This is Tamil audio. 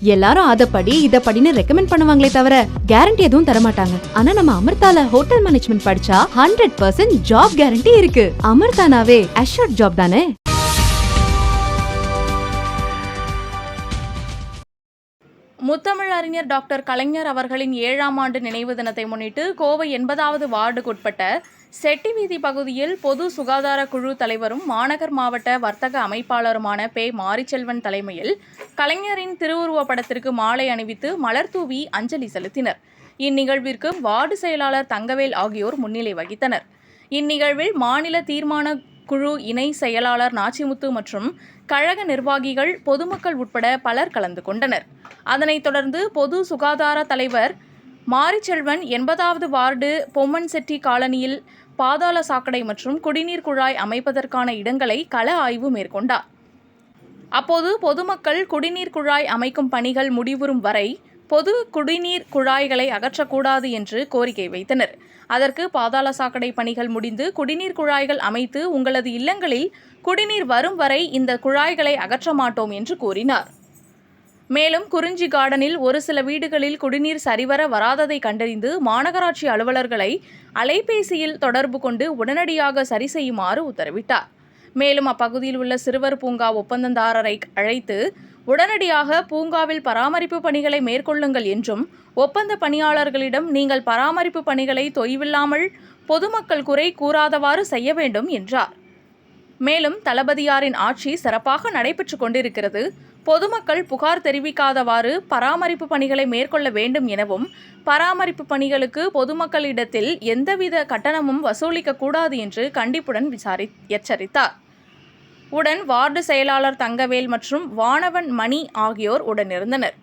எல்லாரும் அதப்படி இதப்படின்னு ரெக்கமெண்ட் பண்ணுவாங்களே தவிர கேரண்டி எதுவும் தர மாட்டாங்க ஆனா நம்ம அமிர்தால ஹோட்டல் மேனேஜ்மெண்ட் படிச்சா ஹண்ட்ரட் பர்சன்ட் ஜாப் கேரண்டி இருக்கு. அமிர்தானாவே அஷோர்ட் ஜாப் தானே? முத்தமிழ் அறிஞர் டாக்டர் கலைஞர் அவர்களின் ஏழாம் ஆண்டு நினைவு தினத்தை முன்னிட்டு கோவை எண்பதாவது வார்டுக்குட்பட்ட செட்டிவீதி பகுதியில் பொது சுகாதார குழு தலைவரும் மாநகர் மாவட்ட வர்த்தக அமைப்பாளருமான பே மாரிச்செல்வன் தலைமையில் கலைஞரின் திருவுருவப் படத்திற்கு மாலை அணிவித்து மலர் தூவி அஞ்சலி செலுத்தினர். இந்நிகழ்விற்கு வார்டு செயலாளர் தங்கவேல் ஆகியோர் முன்னிலை வகித்தனர். இந்நிகழ்வில் மாநில தீர்மான குழு இணை செயலாளர் நாச்சிமுத்து மற்றும் கழக நிர்வாகிகள் பொதுமக்கள் உட்பட பலர் கலந்து கொண்டனர். அதனைத் தொடர்ந்து பொது சுகாதார தலைவர் மாரிச்செல்வன் எண்பதாவது வார்டு பொம்மன் செட்டி காலனியில் பாதாள சாக்கடை மற்றும் குடிநீர் குழாய் அமைப்பதற்கான இடங்களை கள ஆய்வு மேற்கொண்டார். அப்போது பொதுமக்கள் குடிநீர் குழாய் அமைக்கும் பணிகள் முடிவுறும் வரை பொது குடிநீர் குழாய்களை அகற்றக்கூடாது என்று கோரிக்கை வைத்தனர். அதற்கு பாதாள சாக்கடை பணிகள் முடிந்து குடிநீர் குழாய்கள் அமைத்து உங்களது இல்லங்களில் குடிநீர் வரும் வரை இந்த குழாய்களை அகற்ற மாட்டோம் என்று கூறினார். மேலும் குறிஞ்சி கார்டனில் ஒரு சில வீடுகளில் குடிநீர் சரிவர வராததை கண்டறிந்து மாநகராட்சி அலுவலர்களை அலைபேசியில் தொடர்பு கொண்டு உடனடியாக சரி செய்யுமாறு உத்தரவிட்டார். மேலும் அப்பகுதியில் உள்ள சிறுவர் பூங்கா ஒப்பந்ததாரரை அழைத்து உடனடியாக பூங்காவில் பராமரிப்பு பணிகளை மேற்கொள்ளுங்கள் என்றும் ஒப்பந்த பணியாளர்களிடம் நீங்கள் பராமரிப்பு பணிகளை தொய்வில்லாமல் பொதுமக்கள் குறை கூறாதவாறு செய்ய வேண்டும் என்றார். மேலும் தளபதியாரின் ஆட்சி சிறப்பாக நடைபெற்று கொண்டிருக்கிறது. பொதுமக்கள் புகார் தெரிவிக்காதவாறு பராமரிப்பு பணிகளை மேற்கொள்ள வேண்டும் எனவும் பராமரிப்பு பணிகளுக்கு பொதுமக்களிடத்தில் எந்தவித கட்டணமும் வசூலிக்க கூடாது என்று கண்டிப்புடன் விசாரி எச்சரித்தார். உடன் வார்டு செயலாளர் தங்கவேல் மற்றும் வானவன் மணி ஆகியோர் உடனிருந்தனர்.